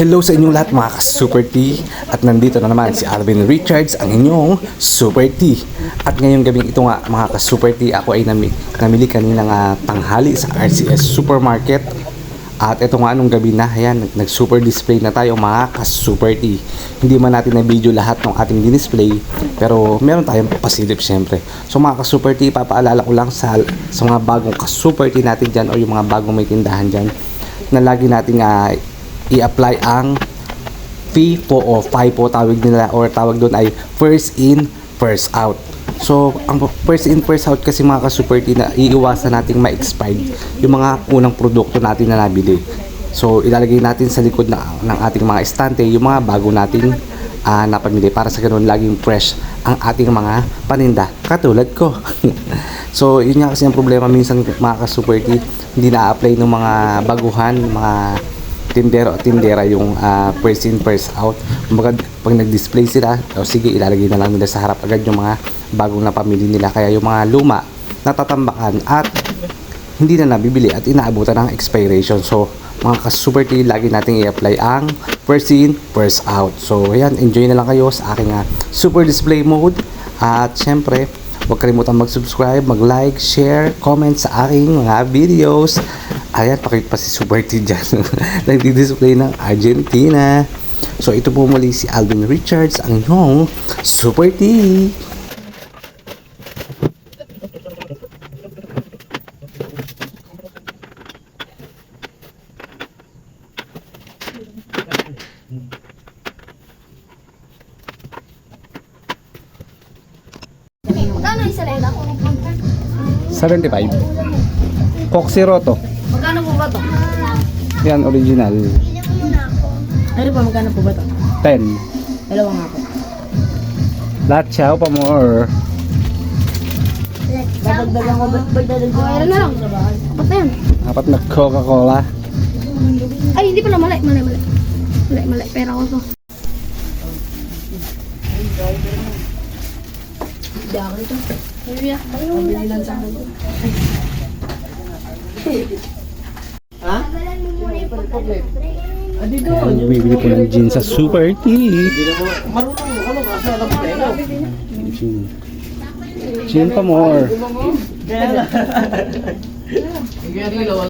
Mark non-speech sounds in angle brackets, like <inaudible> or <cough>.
Hello sa inyong lahat mga ka-Super T. At nandito na naman si Alvin Richards ang inyong Super T. At ngayong gabing ito nga mga ka-Super T Ako ay nami, namili kanina nga tanghali sa RCS Supermarket. At ito nga nung gabi na Ayan, nag- nag-super display na tayo mga ka-Super T. Hindi man natin na video lahat ng ating display Pero meron tayong pasilip syempre So mga ka-Super T Papaalala ko lang sa, sa mga bagong ka-Super T natin dyan O yung mga bagong may tindahan dyan Na lagi natin nga i-apply ang FIFO o FIFO tawag nila or tawag doon ay first in, first out. So, ang first in, first out kasi mga ka-super na iiwasan nating ma-expired yung mga unang produkto natin na nabili. So, ilalagay natin sa likod na, ng ating mga estante yung mga bago nating ah, napamili para sa ganun laging fresh ang ating mga paninda katulad ko. <laughs> so, yun nga kasi ang problema minsan mga ka-super hindi na-apply ng mga baguhan, mga tindero at tindera yung ah, first in first out. Kumbaga pag nag-display sila o sige ilalagay na lang nila sa harap agad yung mga bagong napamili nila. Kaya yung mga luma natatambakan at hindi na nabibili at inaabutan ng expiration. So mga ka-super tea lagi nating i-apply ang first in first out. So ayan enjoy na lang kayo sa aking ah, super display mode. At syempre Huwag kalimutan mag-subscribe, mag-like, share, comment sa aking mga videos. Ayan, pakit pa si Super T dyan. <laughs> Nagdi-display ng Argentina. So, ito po muli si Alvin Richards, ang inyong Super T. 75. Coke Zero to. Magkano po ba to? Yan, original. Ano pa, magkano po ba to? 10. Dalawa nga po. Lahat siya pa more. Dadagdagan ko, ba't dadagdagan ko? Meron na lang. Apat na yan. Apat na Coca-Cola. Ay, hindi pala mali. Mali, mali. Mali, mali. Pera ko to. Hindi ako ito. Kuya, pabili lang sa akin. <laughs> Doon. Bibili po ng gin sa Super T. Ano. Gin. Gin pa more.